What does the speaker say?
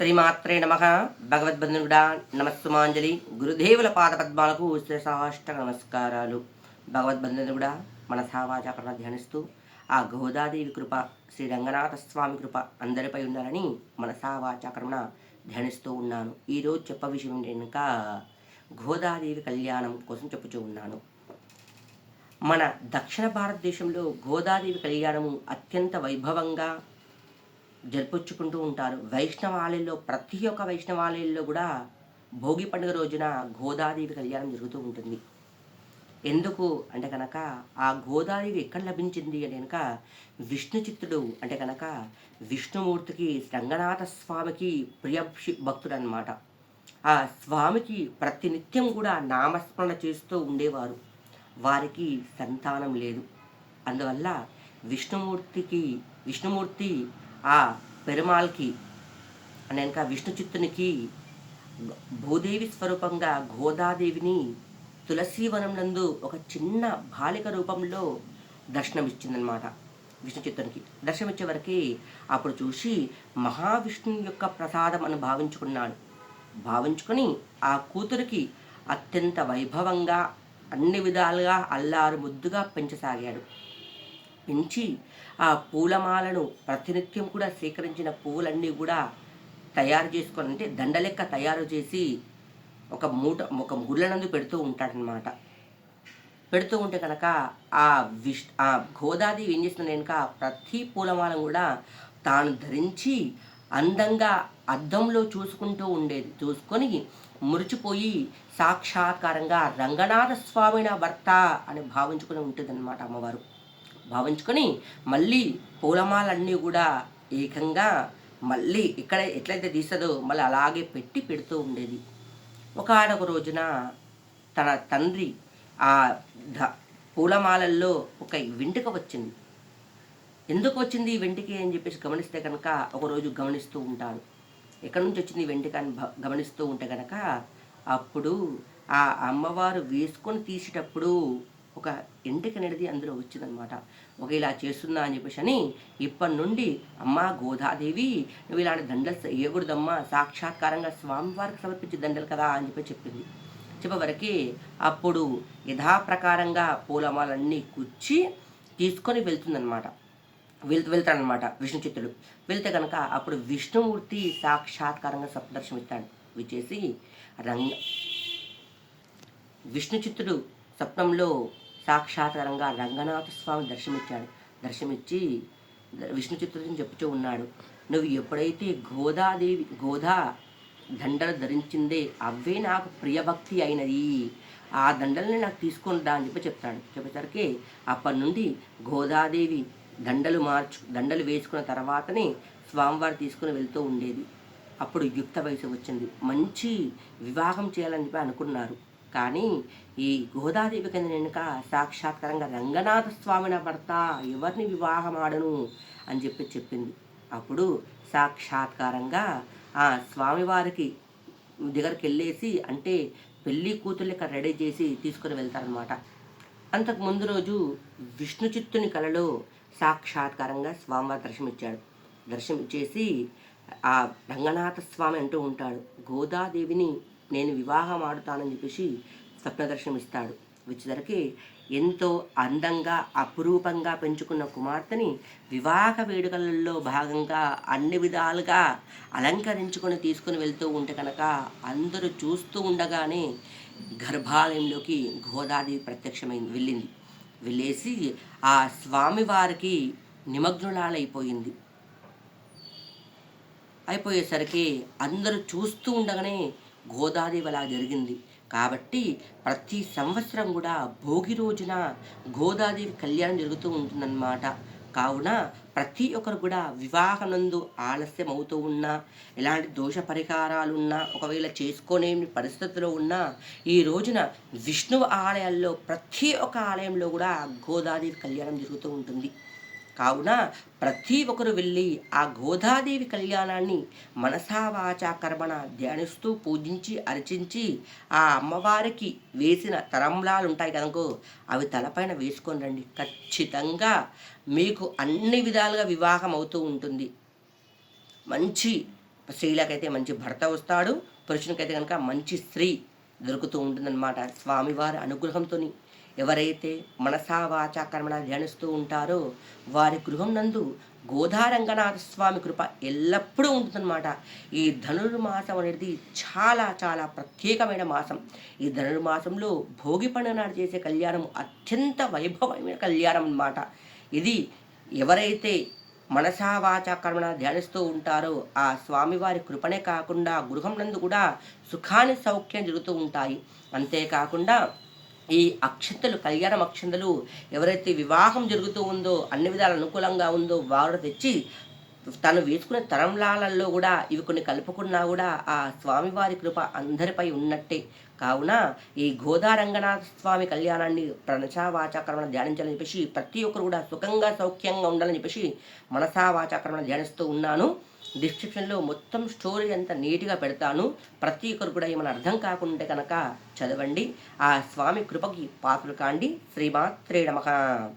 శ్రీమాత్రే నమ. భగవద్బంధుడా నమస్సుమాంజలి. గురుదేవుల పాదపద్మాలకు శిరసాష్టక నమస్కారాలు. భగవద్బంధుడా మనసావాచ సావాచాకరణ ధ్యానిస్తూ ఆ గోదాదేవి కృప శ్రీ రంగనాథ స్వామి కృప అందరిపై ఉన్నారని మన సావాచాకరణ ధ్యానిస్తూ ఉన్నాను. ఈరోజు చెప్ప విషయం ఏంటంటే గోదాదేవి కళ్యాణం కోసం చెప్పుచూ ఉన్నాను. మన దక్షిణ భారతదేశంలో గోదాదేవి కళ్యాణము అత్యంత వైభవంగా జరుపుచ్చుకుంటూ ఉంటారు. వైష్ణవాలయంలో ప్రతి ఒక్క వైష్ణవాలయంలో కూడా భోగి పండుగ రోజున గోదాదేవి కళ్యాణం జరుగుతూ ఉంటుంది. ఎందుకు అంటే కనుక ఆ గోదాదేవి ఎక్కడ లభించింది అంటే కనుక విష్ణు చిత్తుడు అంటే కనుక విష్ణుమూర్తికి రంగనాథ స్వామికి ప్రియ భక్తుడు అనమాట ఆ స్వామికి ప్రతినిత్యం కూడా నామస్మరణ చేస్తూ ఉండేవారు. వారికి సంతానం లేదు. అందువల్ల విష్ణుమూర్తికి విష్ణుమూర్తి ఆ పెరుమాల్కి అనక విష్ణు చిత్తునికి భూదేవి స్వరూపంగా గోదాదేవిని తులసీవనంలందు ఒక చిన్న బాలిక రూపంలో దర్శనమిచ్చిందనమాట విష్ణు చిత్తునికి దర్శనమిచ్చే వరకు అప్పుడు చూసి మహావిష్ణువు యొక్క ప్రసాదం అని భావించుకున్నాడు. భావించుకొని ఆ కూతురికి అత్యంత వైభవంగా అన్ని విధాలుగా అల్లారు ముద్దుగా పెంచసాగాడు. పెంచి ఆ పూలమాలను ప్రతినిత్యం కూడా సేకరించిన పువ్వులన్నీ కూడా తయారు చేసుకొని అంటే దండలెక్క తయారు చేసి ఒక మూట ఒక గుళ్ళనందు పెడుతూ ఉంటాడనమాట పెడుతూ ఉంటే కనుక ఆ విష్ ఆ గోదాదేవి ఏం చేస్తుంది కనుక ప్రతి పూలమాలను కూడా తాను ధరించి అందంగా అద్దంలో చూసుకుంటూ ఉండేది. చూసుకొని మురిచిపోయి సాక్షాత్కారంగా రంగనాథ స్వామిన భర్త అని భావించుకుని ఉంటుందన్నమాట అమ్మవారు. భావించుకొని మళ్ళీ పూలమాలన్నీ కూడా ఏకంగా మళ్ళీ ఇక్కడ ఎట్లయితే తీస్తుందో మళ్ళీ అలాగే పెట్టి పెడుతూ ఉండేది. ఒకనొక రోజున తన తండ్రి ఆ ద పూలమాలల్లో ఒక వెంటుక వచ్చింది. ఎందుకు వచ్చింది ఈ వెంటికి అని చెప్పేసి గమనిస్తే కనుక ఒకరోజు గమనిస్తూ ఉంటాడు. ఎక్కడి నుంచి వచ్చింది వెంటిక అని గమనిస్తూ ఉంటే కనుక అప్పుడు ఆ అమ్మవారు వేసుకొని తీసేటప్పుడు ఒక ఎంటిక అనేది అందులో వచ్చిందనమాట ఒక ఇలా చేస్తున్నా అని చెప్పేసి అని ఇప్పటి నుండి అమ్మ గోదాదేవి నువ్వు ఇలాంటి దండలు వేయకూడదమ్మా సాక్షాత్కారంగా స్వామివారికి సమర్పించే దండలు కదా అని చెప్పి చెప్పింది. చెప్పవరకి అప్పుడు యథాప్రకారంగా పూలమాలన్నీ కుచ్చి తీసుకొని వెళ్తుందనమాట వెళ్తూ వెళ్తాడనమాట విష్ణుచిత్తుడు. వెళ్తే కనుక అప్పుడు విష్ణుమూర్తి సాక్షాత్కారంగా సప్తదర్శనమిస్తాడు. విచ్చేసి రంగ విష్ణుచిత్తుడు స్వప్నంలో సాక్షాత్కారంగా రంగనాథ స్వామి దర్శనమిచ్చాడు. దర్శనమిచ్చి విష్ణు చిత్రుడిని చెప్పుతూ ఉన్నాడు. నువ్వు ఎప్పుడైతే గోదాదేవి గోదా దండలు ధరించిందే అవే నాకు ప్రియభక్తి అయినది. ఆ దండల్ని నాకు తీసుకొని రా అని చెప్పి చెప్తాడు. చెప్పేసరికి అప్పటి నుండి గోదాదేవి దండలు మార్చు దండలు వేసుకున్న తర్వాతనే స్వామివారు తీసుకుని వెళ్తూ ఉండేది. అప్పుడు యుక్త వయసు వచ్చింది. మంచి వివాహం చేయాలని చెప్పి అనుకున్నారు. కానీ ఈ గోదాదేవి కింద వెనుక సాక్షాత్కారంగా రంగనాథ స్వామిన భర్త ఎవరిని వివాహం ఆడను అని చెప్పి చెప్పింది. అప్పుడు సాక్షాత్కారంగా ఆ స్వామివారికి దగ్గరికి వెళ్ళేసి అంటే పెళ్ళి కూతురు లెక్క రెడీ చేసి తీసుకుని వెళ్తారనమాట అంతకు ముందు రోజు విష్ణు చిత్తుని కలలో సాక్షాత్కారంగా స్వామివారి దర్శనమిచ్చాడు. దర్శనమిచ్చేసి ఆ రంగనాథ స్వామి అంటూ ఉంటాడు. గోదాదేవిని నేను వివాహం ఆడుతానని చెప్పేసి స్వప్నదర్శనం ఇస్తాడు. వచ్చేసరికి ఎంతో అందంగా అపురూపంగా పెంచుకున్న కుమార్తెని వివాహ వేడుకలలో భాగంగా అన్ని విధాలుగా అలంకరించుకొని తీసుకుని వెళ్తూ ఉంటే కనుక అందరూ చూస్తూ ఉండగానే గర్భాలయంలోకి గోదాదేవి ప్రత్యక్షమైంది వెళ్ళింది. వెళ్ళేసి ఆ స్వామివారికి నిమగ్నులాలైపోయింది అయిపోయేసరికి అందరూ చూస్తూ ఉండగానే గోదాదేవి అలా జరిగింది. కాబట్టి ప్రతి సంవత్సరం కూడా భోగి రోజున గోదాదేవి కళ్యాణం జరుగుతూ ఉంటుందన్నమాట. కావున ప్రతి ఒక్కరు కూడా వివాహనందు ఆలస్యం అవుతూ ఉన్నా ఎలాంటి దోష పరిహారాలు ఉన్నా ఒకవేళ చేసుకోలేని పరిస్థితిలో ఉన్నా ఈ రోజున విష్ణువు ఆలయాల్లో ప్రతి ఒక్క ఆలయంలో కూడా గోదాదేవి కళ్యాణం జరుగుతూ ఉంటుంది. కావున ప్రతి ఒక్కరు వెళ్ళి ఆ గోదాదేవి కళ్యాణాన్ని మనసావాచా కర్మణ ధ్యానిస్తూ పూజించి అర్చించి ఆ అమ్మవారికి వేసిన తరంలాలు ఉంటాయి కనుకో అవి తలపైన వేసుకొని రండి. ఖచ్చితంగా మీకు అన్ని విధాలుగా వివాహం అవుతూ ఉంటుంది. మంచి స్త్రీలకైతే మంచి భర్త వస్తాడు పురుషునికైతే కనుక మంచి స్త్రీ దొరుకుతూ ఉంటుందన్నమాట. స్వామివారి అనుగ్రహంతో ఎవరైతే మనసావాచ కర్మణ ధ్యానిస్తూ ఉంటారో వారి గృహం నందు గోధారంగనాథ స్వామి కృప ఎల్లప్పుడూ ఉంటుందన్నమాట. ఈ ధనుర్మాసం అనేది చాలా చాలా ప్రత్యేకమైన మాసం. ఈ ధనుర్మాసంలో భోగి పండుగ నాడు చేసే కళ్యాణం అత్యంత వైభవమైన కళ్యాణం అన్నమాట. ఇది ఎవరైతే మనసావాచ కర్మణ ధ్యానిస్తూ ఉంటారో ఆ స్వామివారి కృపనే కాకుండా గృహం నందు కూడా సుఖాన్ని సౌఖ్యం జరుగుతూ ఉంటాయి. అంతేకాకుండా ఈ అక్షంతలు కళ్యాణం అక్షంతలు ఎవరైతే వివాహం జరుగుతూ ఉందో అన్ని విధాల అనుకూలంగా ఉందో వారు తెచ్చి తను వేసుకునే తరంలాలలో కూడా ఇవి కొన్ని కలుపుకున్నా కూడా ఆ స్వామివారి కృప అందరిపై ఉన్నట్టే. కావున ఈ గోదారంగనాథ స్వామి కళ్యాణాన్ని ప్రణశావాచాక్రమణ ధ్యానించాలని చెప్పేసి ప్రతి ఒక్కరు కూడా సుఖంగా సౌఖ్యంగా ఉండాలని చెప్పేసి మనసావాచాక్రమణ ధ్యానిస్తూ ఉన్నాను. డిస్క్రిప్షన్లో మొత్తం స్టోరీ అంతా నీట్గా పెడతాను. ప్రతి ఒక్కరు కూడా ఏమైనా అర్థం కాకుంటే కనుక చదవండి. ఆ స్వామి కృపకి పాత్రలు కాండి. శ్రీమాత్రే నమః.